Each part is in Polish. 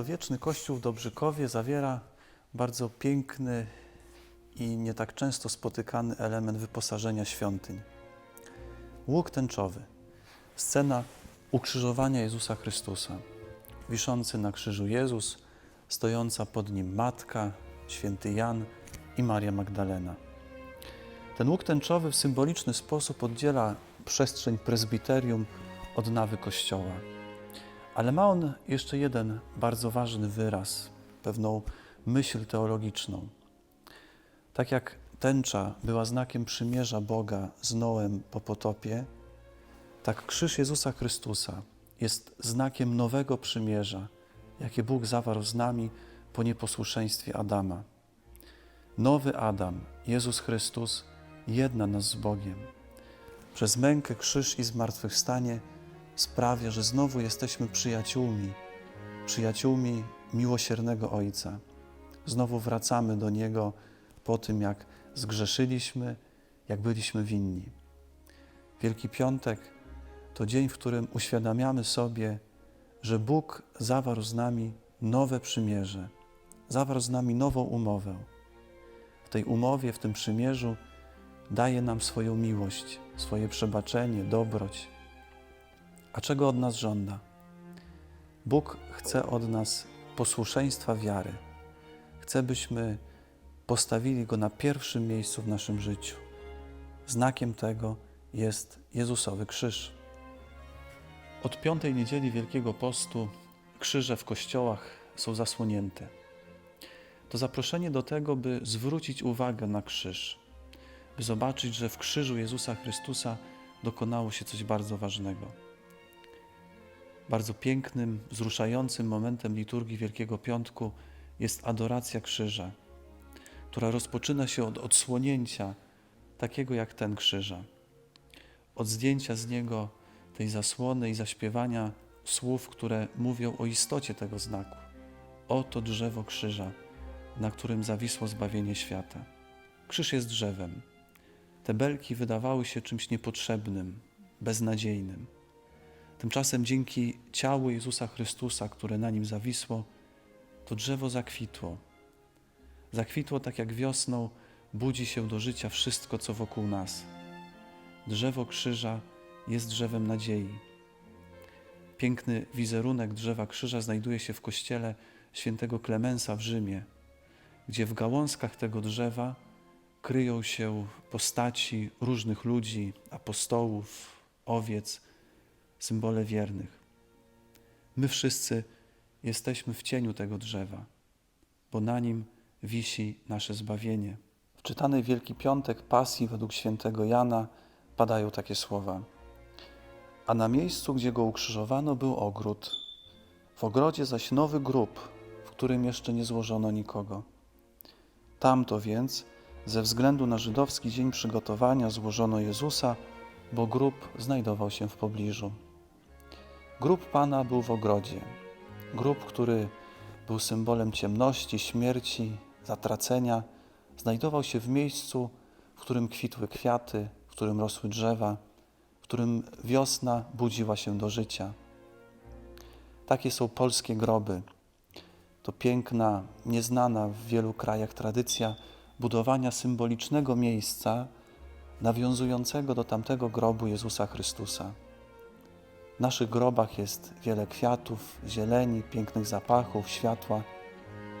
XIX-wieczny kościół w Dobrzykowie zawiera bardzo piękny i nie tak często spotykany element wyposażenia świątyń. Łuk tęczowy, scena ukrzyżowania Jezusa Chrystusa. Wiszący na krzyżu Jezus, stojąca pod nim Matka, święty Jan i Maria Magdalena. Ten łuk tęczowy w symboliczny sposób oddziela przestrzeń prezbiterium od nawy kościoła. Ale ma on jeszcze jeden bardzo ważny wyraz, pewną myśl teologiczną. Tak jak tęcza była znakiem przymierza Boga z Noem po potopie, tak krzyż Jezusa Chrystusa jest znakiem nowego przymierza, jakie Bóg zawarł z nami po nieposłuszeństwie Adama. Nowy Adam, Jezus Chrystus, jedna nas z Bogiem. Przez mękę, krzyż i zmartwychwstanie sprawia, że znowu jesteśmy przyjaciółmi, przyjaciółmi miłosiernego Ojca. Znowu wracamy do Niego po tym, jak zgrzeszyliśmy, jak byliśmy winni. Wielki Piątek to dzień, w którym uświadamiamy sobie, że Bóg zawarł z nami nowe przymierze, zawarł z nami nową umowę. W tej umowie, w tym przymierzu daje nam swoją miłość, swoje przebaczenie, dobroć. A czego od nas żąda? Bóg chce od nas posłuszeństwa wiary. Chce, byśmy postawili Go na pierwszym miejscu w naszym życiu. Znakiem tego jest Jezusowy krzyż. Od piątej niedzieli Wielkiego Postu krzyże w kościołach są zasłonięte. To zaproszenie do tego, by zwrócić uwagę na krzyż, by zobaczyć, że w krzyżu Jezusa Chrystusa dokonało się coś bardzo ważnego. Bardzo pięknym, wzruszającym momentem liturgii Wielkiego Piątku jest adoracja krzyża, która rozpoczyna się od odsłonięcia takiego jak ten krzyża, od zdjęcia z niego tej zasłony i zaśpiewania słów, które mówią o istocie tego znaku. Oto drzewo krzyża, na którym zawisło zbawienie świata. Krzyż jest drzewem. Te belki wydawały się czymś niepotrzebnym, beznadziejnym. Tymczasem dzięki ciału Jezusa Chrystusa, które na nim zawisło, to drzewo zakwitło. Zakwitło tak jak wiosną budzi się do życia wszystko, co wokół nas. Drzewo krzyża jest drzewem nadziei. Piękny wizerunek drzewa krzyża znajduje się w kościele świętego Klemensa w Rzymie, gdzie w gałązkach tego drzewa kryją się postaci różnych ludzi, apostołów, owiec, symbole wiernych. My wszyscy jesteśmy w cieniu tego drzewa, bo na nim wisi nasze zbawienie. W czytanej Wielki Piątek pasji według świętego Jana padają takie słowa. A na miejscu, gdzie go ukrzyżowano, był ogród. W ogrodzie zaś nowy grób, w którym jeszcze nie złożono nikogo. Tamto więc, ze względu na żydowski dzień przygotowania, złożono Jezusa, bo grób znajdował się w pobliżu. Grób Pana był w ogrodzie. Grób, który był symbolem ciemności, śmierci, zatracenia, znajdował się w miejscu, w którym kwitły kwiaty, w którym rosły drzewa, w którym wiosna budziła się do życia. Takie są polskie groby. To piękna, nieznana w wielu krajach tradycja budowania symbolicznego miejsca nawiązującego do tamtego grobu Jezusa Chrystusa. W naszych grobach jest wiele kwiatów, zieleni, pięknych zapachów, światła,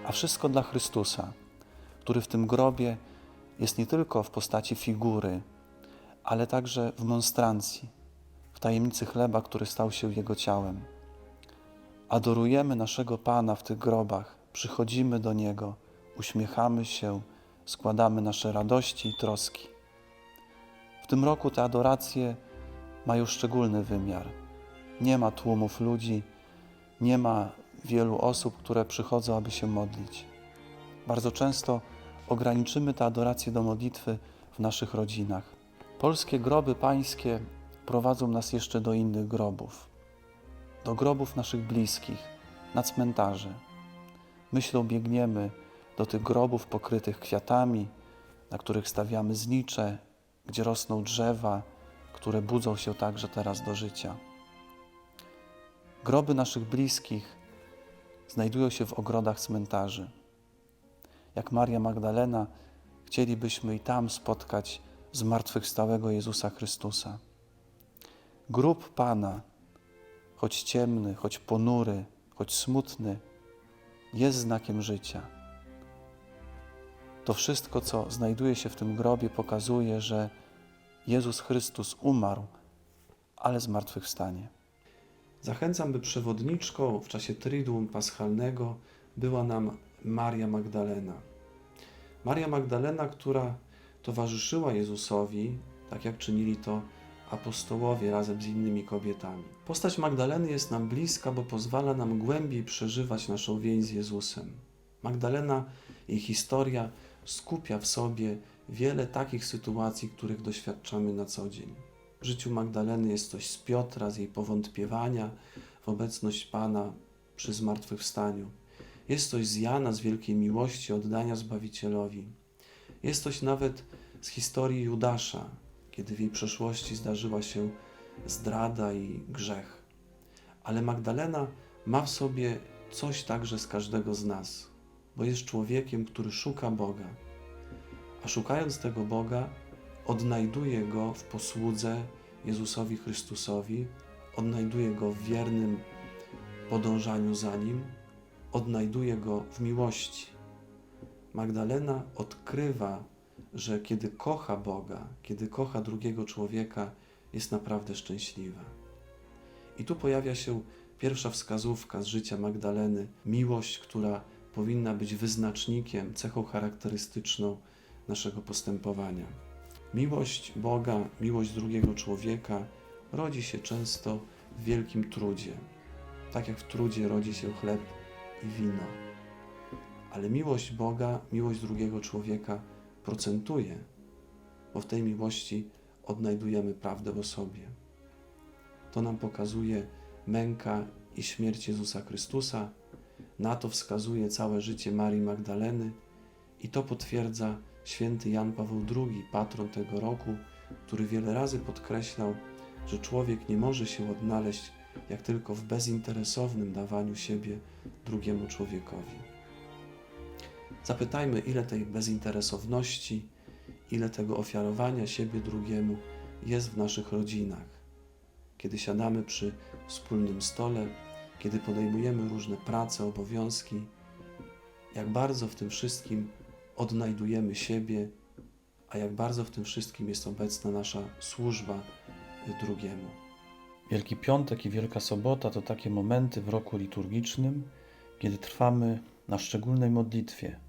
a wszystko dla Chrystusa, który w tym grobie jest nie tylko w postaci figury, ale także w monstrancji, w tajemnicy chleba, który stał się Jego ciałem. Adorujemy naszego Pana w tych grobach, przychodzimy do Niego, uśmiechamy się, składamy nasze radości i troski. W tym roku te adoracje mają szczególny wymiar. Nie ma tłumów ludzi, nie ma wielu osób, które przychodzą, aby się modlić. Bardzo często ograniczymy te adoracje do modlitwy w naszych rodzinach. Polskie groby pańskie prowadzą nas jeszcze do innych grobów, do grobów naszych bliskich, na cmentarze. Myślą biegniemy do tych grobów pokrytych kwiatami, na których stawiamy znicze, gdzie rosną drzewa, które budzą się także teraz do życia. Groby naszych bliskich znajdują się w ogrodach cmentarzy. Jak Maria Magdalena, chcielibyśmy i tam spotkać zmartwychwstałego Jezusa Chrystusa. Grób Pana, choć ciemny, choć ponury, choć smutny, jest znakiem życia. To wszystko, co znajduje się w tym grobie, pokazuje, że Jezus Chrystus umarł, ale zmartwychwstanie. Zachęcam, by przewodniczką w czasie Triduum Paschalnego była nam Maria Magdalena. Maria Magdalena, która towarzyszyła Jezusowi, tak jak czynili to apostołowie razem z innymi kobietami. Postać Magdaleny jest nam bliska, bo pozwala nam głębiej przeżywać naszą więź z Jezusem. Magdalena, jej historia skupia w sobie wiele takich sytuacji, których doświadczamy na co dzień. W życiu Magdaleny jest coś z Piotra, z jej powątpiewania w obecność Pana przy zmartwychwstaniu. Jest coś z Jana, z wielkiej miłości, oddania Zbawicielowi. Jest coś nawet z historii Judasza, kiedy w jej przeszłości zdarzyła się zdrada i grzech. Ale Magdalena ma w sobie coś także z każdego z nas, bo jest człowiekiem, który szuka Boga. A szukając tego Boga, odnajduje go w posłudze Jezusowi Chrystusowi, odnajduje go w wiernym podążaniu za nim, odnajduje go w miłości. Magdalena odkrywa, że kiedy kocha Boga, kiedy kocha drugiego człowieka, jest naprawdę szczęśliwa. I tu pojawia się pierwsza wskazówka z życia Magdaleny miłość, która powinna być wyznacznikiem, cechą charakterystyczną naszego postępowania. Miłość Boga, miłość drugiego człowieka rodzi się często w wielkim trudzie. Tak jak w trudzie rodzi się chleb i wino. Ale miłość Boga, miłość drugiego człowieka procentuje, bo w tej miłości odnajdujemy prawdę o sobie. To nam pokazuje męka i śmierć Jezusa Chrystusa, na to wskazuje całe życie Marii Magdaleny i to potwierdza święty Jan Paweł II, patron tego roku, który wiele razy podkreślał, że człowiek nie może się odnaleźć jak tylko w bezinteresownym dawaniu siebie drugiemu człowiekowi. Zapytajmy, ile tej bezinteresowności, ile tego ofiarowania siebie drugiemu jest w naszych rodzinach. Kiedy siadamy przy wspólnym stole, kiedy podejmujemy różne prace, obowiązki, jak bardzo w tym wszystkim odnajdujemy siebie, a jak bardzo w tym wszystkim jest obecna nasza służba drugiemu. Wielki Piątek i Wielka Sobota to takie momenty w roku liturgicznym, kiedy trwamy na szczególnej modlitwie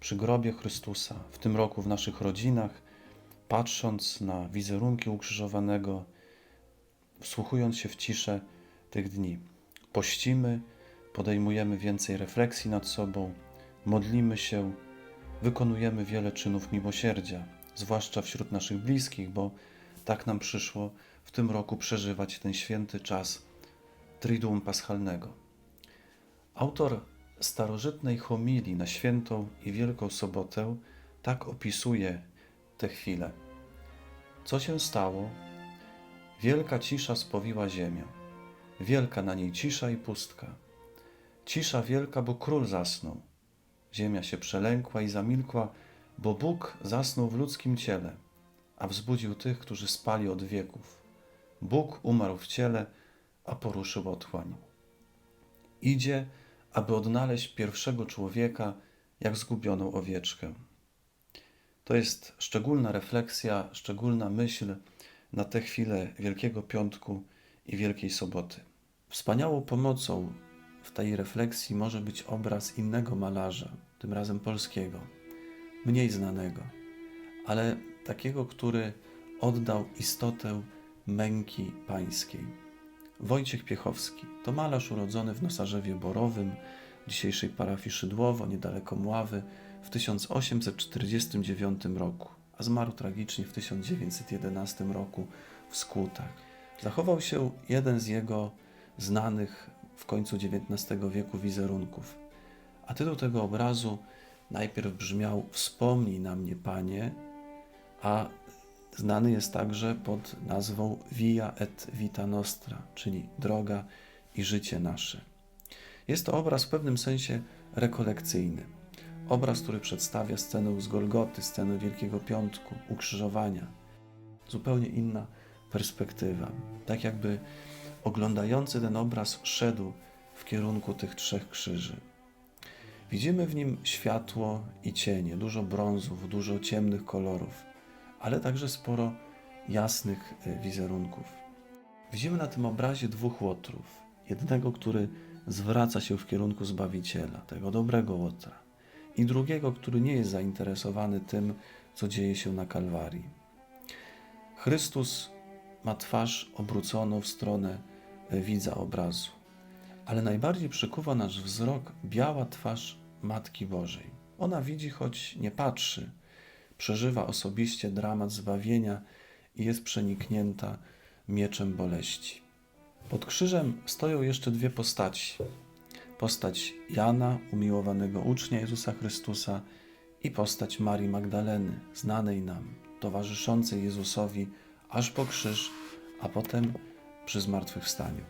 przy grobie Chrystusa, w tym roku w naszych rodzinach, patrząc na wizerunki ukrzyżowanego, wsłuchując się w ciszę tych dni. Pościmy, podejmujemy więcej refleksji nad sobą, modlimy się, wykonujemy wiele czynów miłosierdzia, zwłaszcza wśród naszych bliskich, bo tak nam przyszło w tym roku przeżywać ten święty czas Triduum Paschalnego. Autor starożytnej homilii na świętą i wielką sobotę tak opisuje tę chwilę. Co się stało? Wielka cisza spowiła ziemię. Wielka na niej cisza i pustka. Cisza wielka, bo król zasnął. Ziemia się przelękła i zamilkła, bo Bóg zasnął w ludzkim ciele, a wzbudził tych, którzy spali od wieków. Bóg umarł w ciele, a poruszył otchłań. Idzie, aby odnaleźć pierwszego człowieka jak zgubioną owieczkę. To jest szczególna refleksja, szczególna myśl na tę chwilę Wielkiego Piątku i Wielkiej Soboty. Wspaniałą pomocą w tej refleksji może być obraz innego malarza, tym razem polskiego, mniej znanego, ale takiego, który oddał istotę męki pańskiej. Wojciech Piechowski to malarz urodzony w Nosarzewie Borowym, dzisiejszej parafii Szydłowo, niedaleko Mławy, w 1849 roku, a zmarł tragicznie w 1911 roku w Skłutach. Zachował się jeden z jego znanych w końcu XIX wieku wizerunków. A tytuł tego obrazu najpierw brzmiał Wspomnij na mnie, Panie, a znany jest także pod nazwą Via et Vita Nostra, czyli droga i życie nasze. Jest to obraz w pewnym sensie rekolekcyjny. Obraz, który przedstawia scenę z Golgoty, scenę Wielkiego Piątku, ukrzyżowania. Zupełnie inna perspektywa. Tak jakby oglądający ten obraz szedł w kierunku tych trzech krzyży. Widzimy w nim światło i cienie, dużo brązów, dużo ciemnych kolorów, ale także sporo jasnych e, wizerunków. Widzimy na tym obrazie dwóch łotrów. Jednego, który zwraca się w kierunku Zbawiciela, tego dobrego łotra, i drugiego, który nie jest zainteresowany tym, co dzieje się na Kalwarii. Chrystus ma twarz obróconą w stronę widza obrazu, ale najbardziej przykuwa nasz wzrok biała twarz Matki Bożej. Ona widzi, choć nie patrzy, przeżywa osobiście dramat zbawienia i jest przeniknięta mieczem boleści. Pod krzyżem stoją jeszcze dwie postaci. Postać Jana, umiłowanego ucznia Jezusa Chrystusa, i postać Marii Magdaleny, znanej nam, towarzyszącej Jezusowi aż po krzyż, a potem przy zmartwychwstaniu.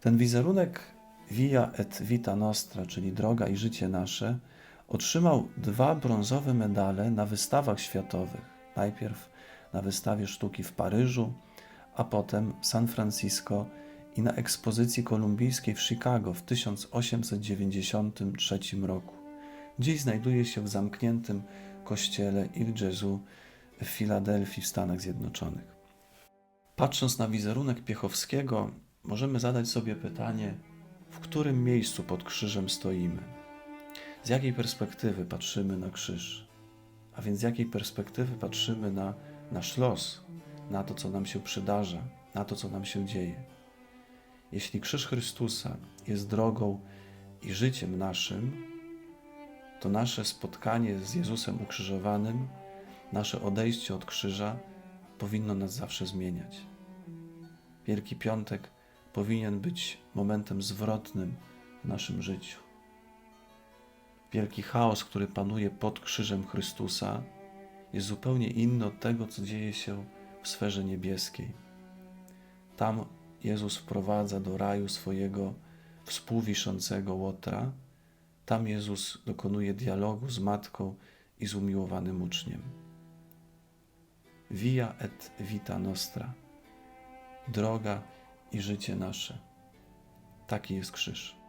Ten wizerunek Via et Vita Nostra, czyli Droga i Życie Nasze, otrzymał dwa brązowe medale na wystawach światowych. Najpierw na wystawie sztuki w Paryżu, a potem w San Francisco i na ekspozycji kolumbijskiej w Chicago w 1893 roku. Dziś znajduje się w zamkniętym kościele Il Gesù w Filadelfii w Stanach Zjednoczonych. Patrząc na wizerunek Piechowskiego, możemy zadać sobie pytanie, w którym miejscu pod krzyżem stoimy? Z jakiej perspektywy patrzymy na krzyż? A więc z jakiej perspektywy patrzymy na nasz los, na to, co nam się przydarza, na to, co nam się dzieje? Jeśli krzyż Chrystusa jest drogą i życiem naszym, to nasze spotkanie z Jezusem ukrzyżowanym, nasze odejście od krzyża powinno nas zawsze zmieniać. Wielki Piątek powinien być momentem zwrotnym w naszym życiu. Wielki chaos, który panuje pod krzyżem Chrystusa, jest zupełnie inny od tego, co dzieje się w sferze niebieskiej. Tam Jezus wprowadza do raju swojego współwiszącego łotra. Tam Jezus dokonuje dialogu z matką i z umiłowanym uczniem. Via et vita nostra. Droga i życie nasze. Taki jest krzyż.